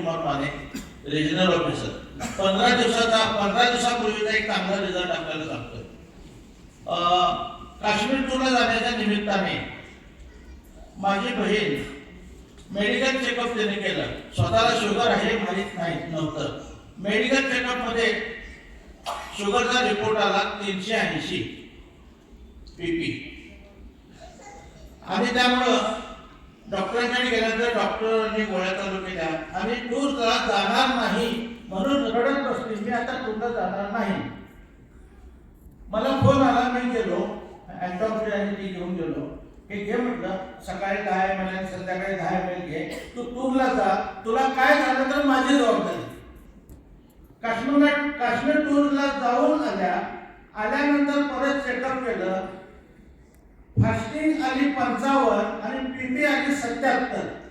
Mane regional officer पंधरा दिवसाचा पंधरा दिवसापूर्वीचा एक चांगला रिझल्ट आपल्याला सांगतोय काश्मीर टूरला जाण्याच्या निमित्ताने माझी बहीण मेडिकल चेकअप त्याने केलं. स्वतःला शुगर आहे माहीत नाही नव्हतं. मेडिकल चेकअपमध्ये शुगरचा रिपोर्ट आला तीनशे ऐंशी पीपी आणि त्यामुळं डॉक्टरांकडे गेल्यानंतर डॉक्टरांनी गोळ्या चालू केल्या. आणि टूरला जाणार नाही म्हणून रडत बसली. मी आता टूरला जाणार नाही. मला फोन आला मी गेलो. अँटॉक्सी आणि ती घेऊन गेलो. हे घे म्हटलं सकाळी दहा एम एल संध्याकाळी दहा एम एल घे. तू टूरला जा. तुला काय झालं तर माझी जबाबदारी. काश्मीर काश्मीर टूरला जाऊन आल्या. आल्यानंतर परत चेकअप केलं. फास्टिंग आली पंचावन्न आणि पीपी आली सत्याहत्तर.